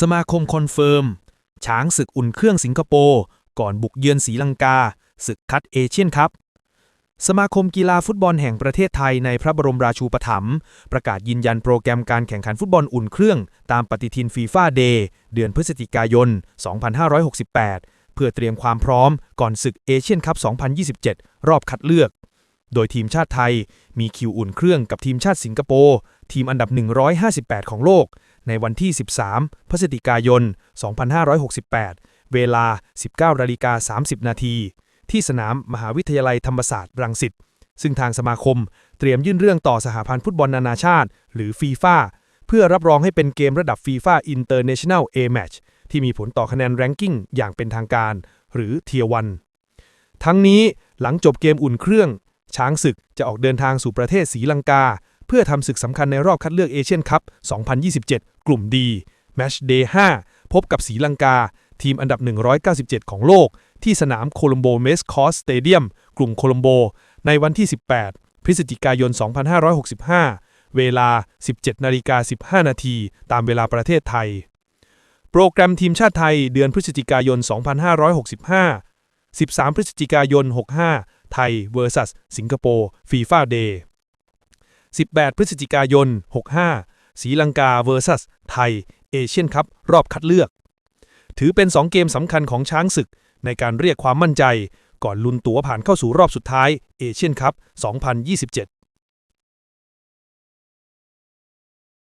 สมาคมคอนเฟิร์ม ช้างศึกอุ่นเครื่องสิงคโปร์ ก่อนบุกเยือนศรีลังกา ศึกคัดเอเชียนคัพสมาคมกีฬาฟุตบอลแห่งประเทศไทยในพระบรมราชูปถัมภ์ประกาศยืนยันโปรแกรมการแข่งขันฟุตบอลอุ่นเครื่อง ตามปฏิทินฟีฟ่าเดย์เดือนพฤศจิกายน 2568 เพื่อเตรียมความพร้อมก่อนศึกเอเชียนคัพ 2027 รอบคัดเลือก โดยทีมชาติไทยมีคิวอุ่นเครื่องกับทีมชาติสิงคโปร์ทีมอันดับ 158 ของโลก ในวันที่ 13 พฤศจิกายน 2568 เวลา 19นาฬิกา30 นาที ที่สนามมหาวิทยาลัยธรรมศาสตร์รังสิต ซึ่งทางสมาคมเตรียมยื่นเรื่องต่อสหพันธ์ฟุตบอลนานาชาติ หรือฟีฟ่าเพื่อรับรองให้เป็นเกมระดับฟีฟ่าอินเตอร์เนชั่นแนล A Match ที่มีผลต่อคะแนนแรงกิ้งอย่างเป็นทางการ หรือเทียวัน ทั้งนี้หลังจบเกมอุ่นเครื่อง ช้างศึกจะออกเดินทางสู่ประเทศศรีลังกา เพื่อทำศึกสำคัญในรอบคัดเลือกเอเชียนคัพ 2027 กลุ่มดีแมชเดย์5พบกับศรีลังกา ทีมอันดับ 197 ของโลก ที่สนามโคลัมโบเมสคอสสเตเดียมกรุงโคลัมโบ ในวันที่ 18 พฤศจิกายน 2565 เวลา 17นาฬิกา15 นาที ตามเวลาประเทศไทย โปรแกรมทีมชาติไทยเดือนพฤศจิกายน 2565 13 พฤศจิกายน 65 ไทยเวอร์ซัสสิงคโปร์ฟีฟ่าเดย์ 18 พฤศจิกายน 65สีลังกาเวอร์ซัสไทยเอเชียนคัพรอบคัดเลือก ถือเป็น 2 เกมสำคัญของช้างศึก ในการเรียกความมั่นใจ ก่อนลุนตั๋วผ่านเข้าสู่รอบสุดท้ายเอเชียนคัพ2027